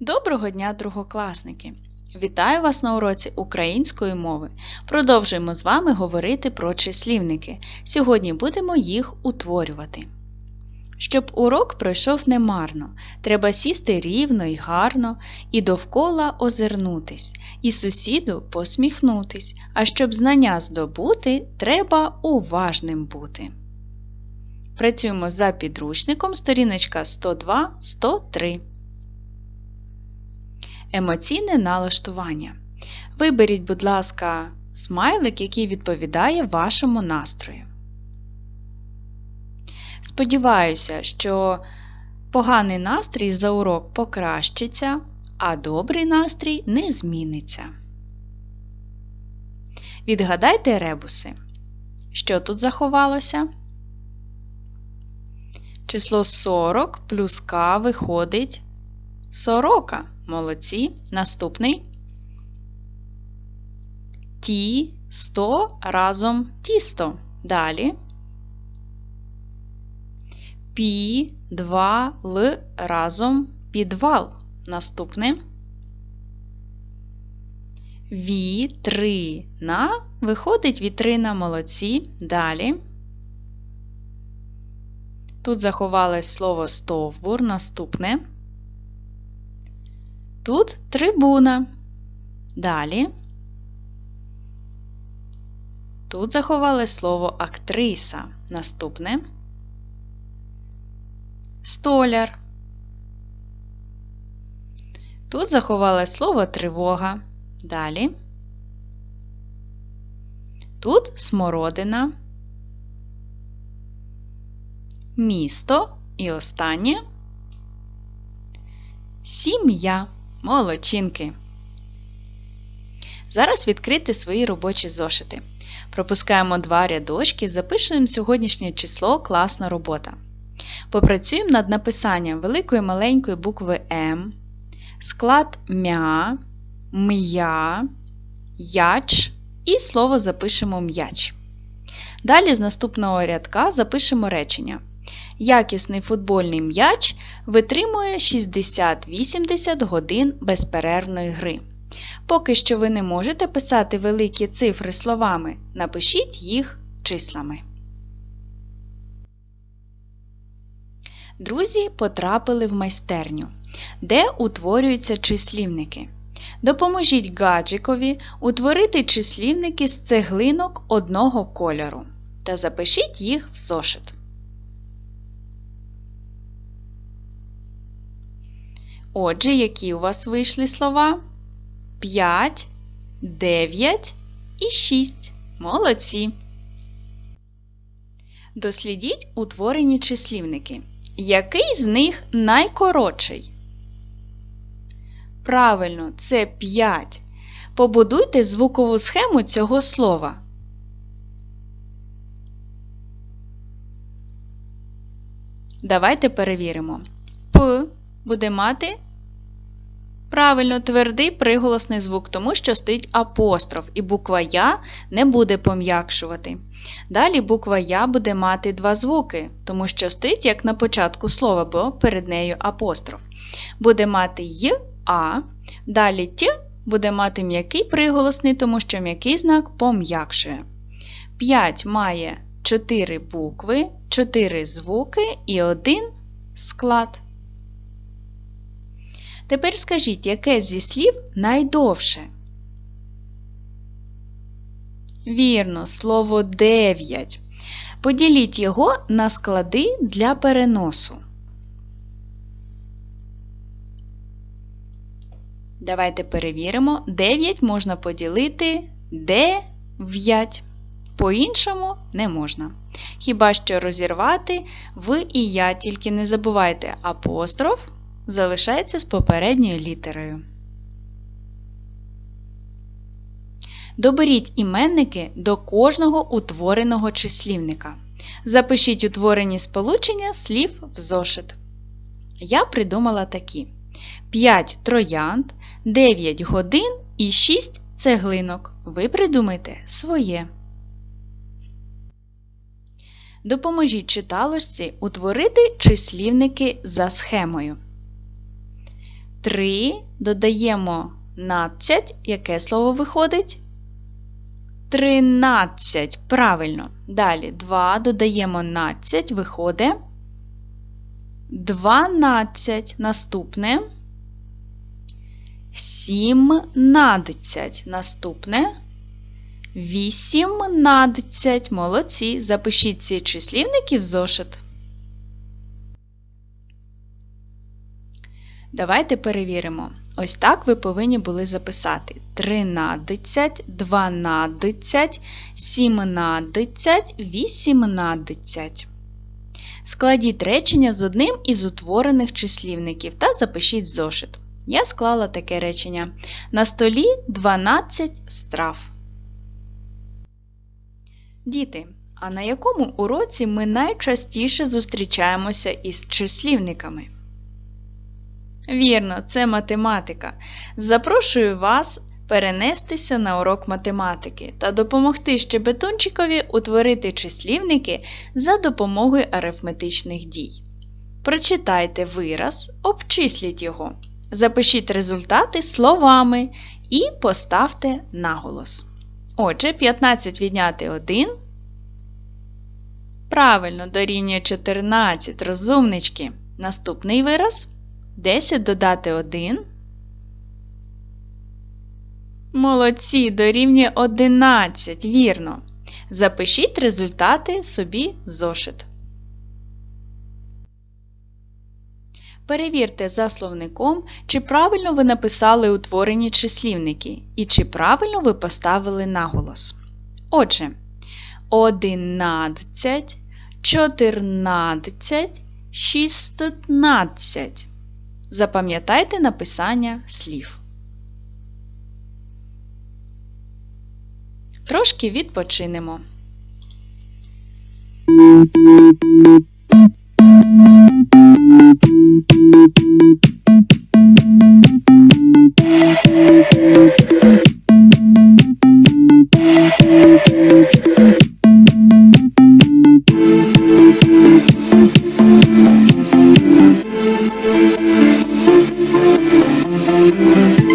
Доброго дня, другокласники! Вітаю вас на уроці української мови. Продовжуємо з вами говорити про числівники. Сьогодні будемо їх утворювати. Щоб урок пройшов немарно, треба сісти рівно і гарно, і довкола озирнутись, і сусіду посміхнутись, а щоб знання здобути, треба уважним бути. Працюємо за підручником сторіночка 102-103. Емоційне налаштування. Виберіть, будь ласка, смайлик, який відповідає вашому настрою. Сподіваюся, що поганий настрій за урок покращиться, а добрий настрій не зміниться. Відгадайте ребуси. Що тут заховалося? Число 40 плюс К виходить сорока. Молодці. Наступний. Ті 100 разом тісто. Далі. Пі 2 Л разом підвал. Наступне. Вітрина. Виходить вітрина молодці. Далі. Тут заховалось слово стовбур. Наступне. Тут трибуна. Далі. Тут заховали слово актриса. Наступне. Столяр. Тут заховали слово тривога. Далі. Тут смородина. Місто і останнє сім'я. Молодчинки. Зараз відкрити свої робочі зошити. Пропускаємо два рядочки, запишемо сьогоднішнє число класна робота. Попрацюємо над написанням великої маленької букви М, склад м'я, м'я, яч і слово запишемо м'яч. Далі з наступного рядка запишемо речення. Якісний футбольний м'яч витримує 60-80 годин безперервної гри. Поки що ви не можете писати великі цифри словами, напишіть їх числами. Друзі потрапили в майстерню, де утворюються числівники. Допоможіть гаджикові утворити числівники з цеглинок одного кольору та запишіть їх в зошит. Отже, які у вас вийшли слова? 5, 9 і 6. Молодці. Дослідіть утворені числівники. Який з них найкоротший? Правильно, це 5. Побудуйте звукову схему цього слова. Давайте перевіримо. П буде мати правильно твердий приголосний звук, тому що стоїть апостроф, і буква Я не буде пом'якшувати. Далі буква Я буде мати два звуки, тому що стоїть як на початку слова, бо перед нею апостроф. Буде мати Й, А, далі Т буде мати м'який приголосний, тому що м'який знак пом'якшує. 5 має 4 букви, 4 звуки і 1 склад. Тепер скажіть, яке зі слів найдовше? Вірно, слово 9. Поділіть його на склади для переносу. Давайте перевіримо. 9 можна поділити 9. По-іншому не можна. Хіба що розірвати ви і я, тільки не забувайте апостроф залишається з попередньою літерою. Доберіть іменники до кожного утвореного числівника. Запишіть утворені сполучення слів в зошит. Я придумала такі: 5 троянд, 9 годин і 6 цеглинок. Ви придумайте своє. Допоможіть читалочці утворити числівники за схемою. 3 додаємо надцять. Яке слово виходить? 13. Правильно. Далі 2 додаємо надцять, виходить 12. Наступне. 17. Наступне. 18. Молодці. Запишіть ці числівники в зошит. Давайте перевіримо. Ось так ви повинні були записати 13, 12, 17, 18. Складіть речення з одним із утворених числівників та запишіть в зошит. Я склала таке речення. На столі 12 страв. Діти, а на якому уроці ми найчастіше зустрічаємося із числівниками? Вірно, це математика. Запрошую вас перенестися на урок математики та допомогти щебетунчикові утворити числівники за допомогою арифметичних дій. Прочитайте вираз, обчисліть його. Запишіть результати словами і поставте наголос. Отже, 15 відняти 1. Правильно, дорівнює 14. Розумнички. Наступний вираз. 10 додати 1. Молодці, дорівнює 11. Вірно. Запишіть результати собі в зошит. Перевірте за словником, чи правильно ви написали утворені числівники і чи правильно ви поставили наголос. Отже, 11, 14, 16. Запам'ятайте написання слів. Трошки відпочинемо. Mm-hmm.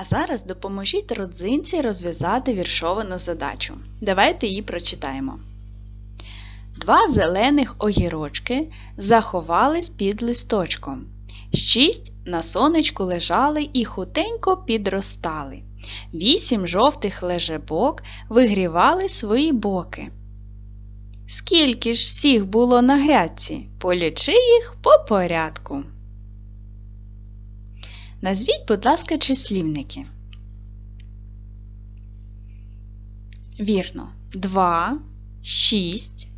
А зараз допоможіть родзинці розв'язати віршовану задачу. Давайте її прочитаємо. Два зелених огірочки заховались під листочком. Шість на сонечку лежали і хутенько підростали. Вісім жовтих лежебок вигрівали свої боки. Скільки ж всіх було на грядці? Полічи їх по порядку. Назвіть, будь ласка, числівники. Вірно. 2, 6,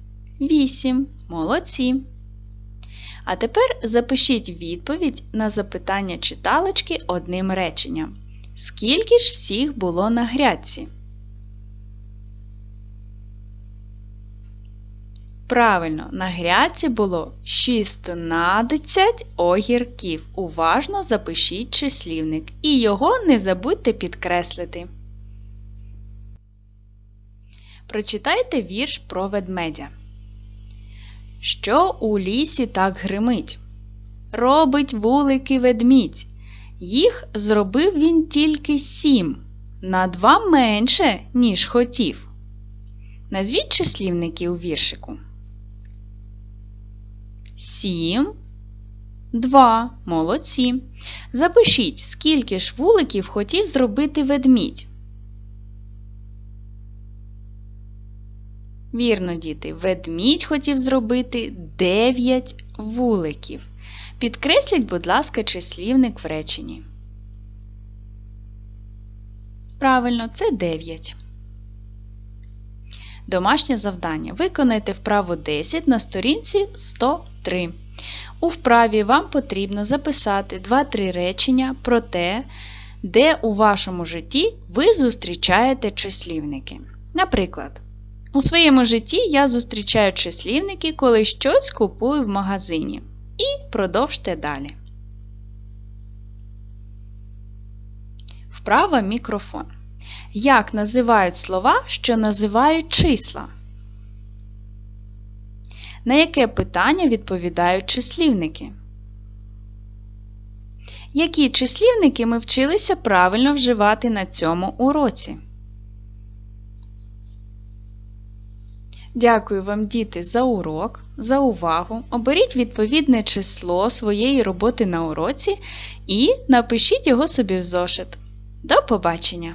8. Молодці. А тепер запишіть відповідь на запитання читалочки одним реченням. Скільки ж всіх було на грядці? Правильно, на грядці було 16 огірків. Уважно запишіть числівник і його не забудьте підкреслити. Прочитайте вірш про ведмедя. Що у лісі так гримить? Робить вулики ведмідь. Їх зробив він тільки сім, на два менше, ніж хотів. Назвіть числівники у віршику. 7, 2. Молодці. Запишіть, скільки ж вуликів хотів зробити ведмідь. Вірно, діти, ведмідь хотів зробити 9 вуликів. Підкресліть, будь ласка, числівник в реченні. Правильно, це 9. Домашнє завдання. Виконайте вправу 10 на сторінці 103. У вправі вам потрібно записати 2-3 речення про те, де у вашому житті ви зустрічаєте числівники. Наприклад, у своєму житті я зустрічаю числівники, коли щось купую в магазині. І продовжте далі. Вправа мікрофон. Як називають слова, що називають числа? На яке питання відповідають числівники? Які числівники ми вчилися правильно вживати на цьому уроці? Дякую вам, діти, за урок, за увагу. Оберіть відповідне число своєї роботи на уроці і напишіть його собі в зошит. До побачення!